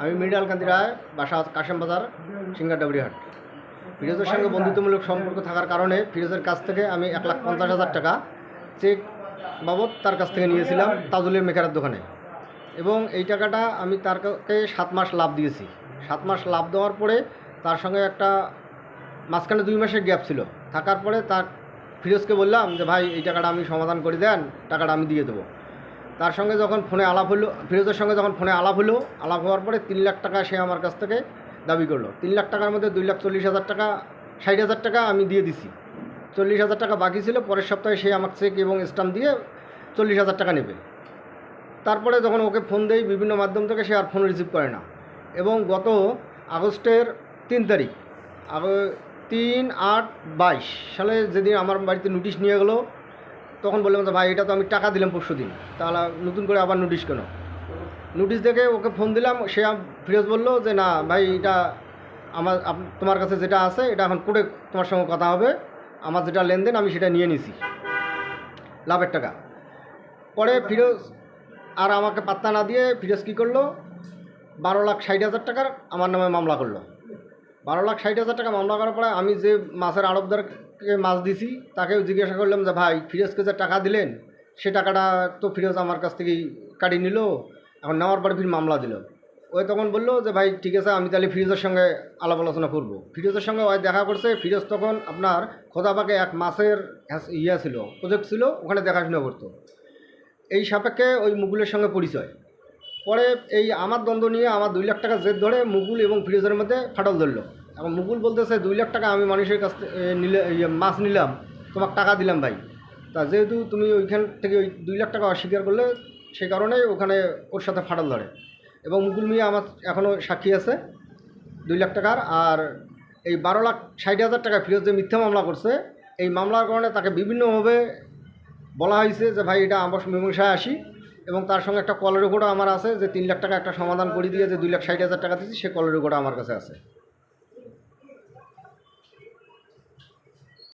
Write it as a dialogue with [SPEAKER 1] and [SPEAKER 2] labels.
[SPEAKER 1] আমি মৃণাল কান্তি রায়, বাসা কাশেম বাজার সিঙ্গারডাবরিহাট ফিরোজের সঙ্গে বন্ধুত্বমূলক সম্পর্ক থাকার কারণে ফিরোজের কাছ থেকে আমি এক লাখ পঞ্চাশ হাজার টাকা চেক বাবদ তার কাছ থেকে নিয়েছিলাম তাজুলের মেকারের দোকানে। এবং এই টাকাটা আমি তার কাছে সাত মাস লাভ দিয়েছি। সাত মাস লাভ দেওয়ার পরে তার সঙ্গে একটা মাঝখানে দুই মাসের গ্যাপ ছিল। থাকার পরে তার ফিরোজকে বললাম যে, ভাই, এই টাকাটা আমি সমাধান করে দেন, টাকাটা আমি দিয়ে দেবো। তার সঙ্গে যখন ফোনে আলাপ হলো, ফিরোজের সঙ্গে যখন ফোনে আলাপ হলো, আলাপ হওয়ার পরে তিন লাখ টাকা সে আমার কাছ থেকে দাবি করল। তিন লাখ টাকার মধ্যে দুই লাখ চল্লিশ হাজার টাকা, ষাট হাজার টাকা আমি দিয়ে দিছি। চল্লিশ হাজার টাকা বাকি ছিল, পরের সপ্তাহে সে আমার চেক এবং স্টাম্প দিয়ে চল্লিশ হাজার টাকা নেবে। তারপরে যখন ওকে ফোন দেই, বিভিন্ন মাধ্যম থেকে সে আর ফোন রিসিভ করে না। এবং গত আগস্টের তিন তারিখ তিন আট বাইশ, সালে যেদিন আমার বাড়িতে নোটিশ নিয়ে গেলো তখন বললাম যে ভাই, এটা তো আমি টাকা দিলাম পরশু দিন। তাহলে নতুন করে আবার নোটিশ কেন? নোটিশ দেখে ওকে ফোন দিলাম, সে ফিরোজ বলল যে, না ভাই, এটা আমার তোমার কাছে যেটা আছে, এটা এখন করে তোমার সঙ্গে কথা হবে। আমার যেটা লেনদেন, আমি সেটা নিয়ে নিছি। লাভের টাকা। পরে ফিরোজ আর আমাকে পাত্তা না দিয়ে ফিরোজ কী করল? বারো লাখ ষাট হাজার টাকার আমার নামে মামলা করল। বারো লাখ ষাট হাজার টাকা মামলা করার পরে আমি যে মাছের আড়তদারকে মাছ দিছি, তাকেও জিজ্ঞাসা করলাম যে, ভাই ফিরোজকে যে টাকা দিলেন? সে টাকাটা তো ফিরোজ আমার কাছ থেকেই কাটিয়ে নিল। এখন নেওয়ার পরে ফির মামলা দিল। ওই তখন বলল যে, ভাই, ঠিক আছে, আমি তাহলে ফিরোজের সঙ্গে আলাপ আলোচনা করব। ফিরোজের সঙ্গে ওই দেখা করছে, ফিরোজ তখন আপনার খোদাবাকে এক মাসের ইয়া ছিল, প্রজেক্ট ছিল, ওখানে দেখাশোনা করতো। এই সাপেক্ষে ওই মুগুলের সঙ্গে পরিচয়। পরে এই আমার দ্বন্দ্ব নিয়ে আমার দুই লাখ টাকা জেদ ধরে মুগুল এবং ফিরোজের মধ্যে ফাটল ধরলো। এখন মুগুল বলতেছে, দুই লাখ টাকা আমি মানুষের কাছ থেকে মাছ নিলাম, তোমাকে টাকা দিলাম ভাই। তা যেহেতু তুমি ওইখান থেকে ওই দুই লাখ টাকা অস্বীকার করলে সেই কারণেই ওখানে ওর সাথে ফাটল ধরে। এবং মুকুল মিয়া আমার এখনও সাক্ষী আছে দুই লাখ টাকার, আর এই বারো লাখ ষাট হাজার টাকা ফিরোজ যে মিথ্যা মামলা করছে, এই মামলার কারণে তাকে বিভিন্নভাবে বলা হয়েছে যে, ভাই, এটা আমার মীমাংসায় আসি। এবং তার সঙ্গে একটা কলের রেকর্ডও আমার আছে যে তিন লাখ টাকা একটা সমাধান করে দিয়ে যে দুই লাখ ষাট হাজার টাকা দিচ্ছি সে কলের রেকর্ডও আমার কাছে আছে।